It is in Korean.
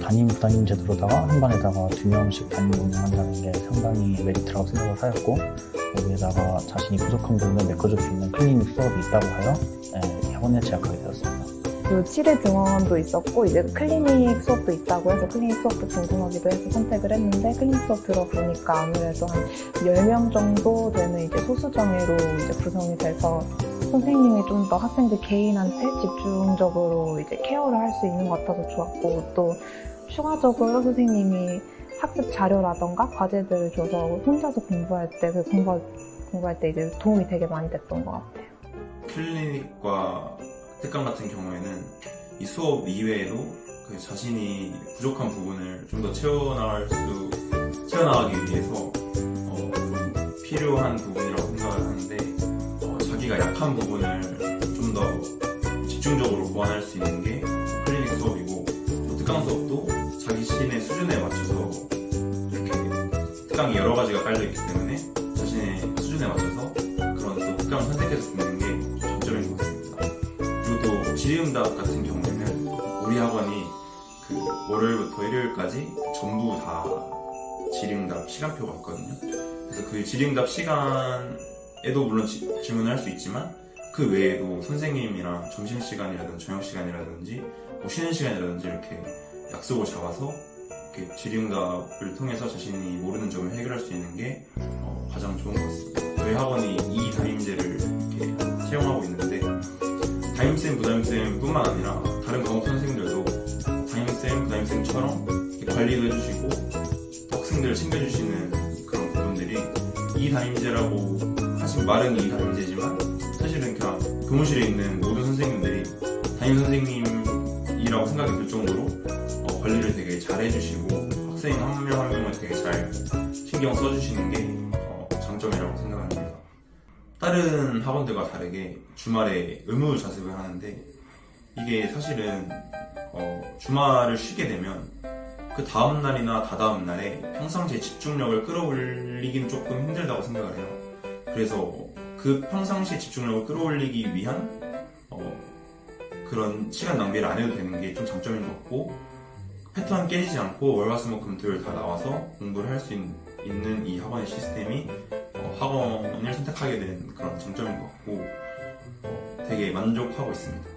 담임 부담임 제도로다가 한 반에다가 두 명씩 담임 운영한다는 게 상당히 메리트라고 생각을 하였고 여기에다가 자신이 부족한 부분을 메꿔줄 수 있는 클리닉 수업이 있다고 하여 예, 이 학원에 재학하게 되었습니다. 그 치료 병원도 있었고 이제 클리닉 수업도 있다고 해서 클리닉 수업도 궁금하기도 해서 선택을 했는데 클리닉 수업 들어보니까 아무래도 한 10명 정도 되는 이제 소수정예로 이제 구성이 돼서 선생님이 좀 더 학생들 개인한테 집중적으로 이제 케어를 할 수 있는 것 같아서 좋았고 또 추가적으로 선생님이 학습 자료라던가 과제들을 줘서 혼자서 공부할 때 그 공부 공부할 때 이제 도움이 되게 많이 됐던 것 같아요. 클리닉과 특강 같은 경우에는 이 수업 이외에도 그 자신이 부족한 부분을 좀 더 채워나갈 수, 채워나가기 위해서 어, 좀 필요한 하는데 어, 자기가 약한 부분을 좀 더 집중적으로 보완할 수 있는 게 클리닉 수업이고 또 특강 수업도 자기 신의 수준에 맞춰서 이렇게 특강이 여러 가지가 깔려 있기 때문에 자신의 수준에 맞춰서 그런 또 특강을 선택해서 듣는 게좀 장점인 것 같습니다. 그리고 또 지리응답 같은 경우에는 우리 학원이 그 월요일부터 일요일까지 전부 다 지리응답 시간표가 있거든요. 그래서 그 지리응답 시간 에도 물론 지- 질문을 할 수 있지만 그 외에도 선생님이랑 점심시간이라든지 저녁시간이라든지 뭐 쉬는 시간이라든지 이렇게 약속을 잡아서 이렇게 질의응답을 통해서 자신이 모르는 점을 해결할 수 있는 게 어, 가장 좋은 것 같습니다. 저희 학원이 이 담임제를 이렇게 채용하고 있는데 담임쌤, 부담임쌤 뿐만 아니라 다른 과목 선생님들도 담임쌤, 부담임쌤처럼 관리도 해주시고 또 학생들을 챙겨주시는 그런 부분들이 이 담임제라고 하신 말은 이 담임제지만 사실은 그냥 교무실에 있는 모든 선생님들이 담임 선생님이라고 생각이 들 정도로 어, 관리를 되게 잘 해주시고 학생 한 명 한 명을 되게 잘 신경 써주시는 게 어, 장점이라고 생각합니다. 다른 학원들과 다르게 주말에 의무 자습을 하는데 이게 사실은 어, 주말을 쉬게 되면 그 다음 날이나 다다음 날에 평상시에 집중력을 끌어올리긴 조금 힘들다고 생각을 해요. 그래서 그 평상시에 집중력을 끌어올리기 위한 어, 그런 시간 낭비를 안 해도 되는 게 좀 장점인 것 같고 패턴 깨지지 않고 월화수목금토일 다 나와서 공부를 할 수 있는 이 학원의 시스템이 어, 학원을 선택하게 된 그런 장점인 것 같고 어, 되게 만족하고 있습니다.